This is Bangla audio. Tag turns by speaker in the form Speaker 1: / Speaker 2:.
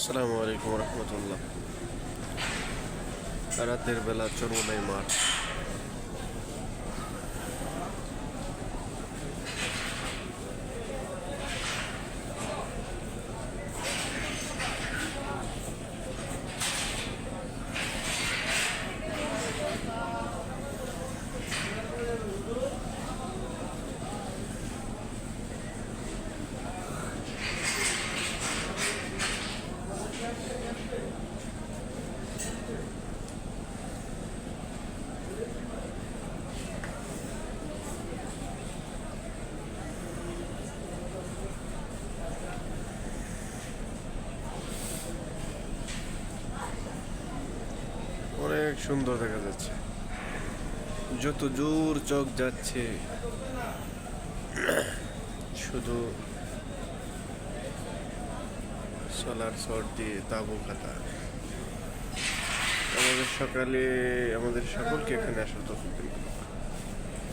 Speaker 1: আসসালামু আলাইকুম রহমতুল্লাহ। রাতের বেলা চরমনাই মাঠ। অনেক সুন্দর দেখা যাচ্ছে। যত জোর চোখ যাচ্ছে, শুধু সোলার শট দিয়ে তাবু খাতা। আমাদের সকালে, আমাদের সকলকে এখানে আসার দিন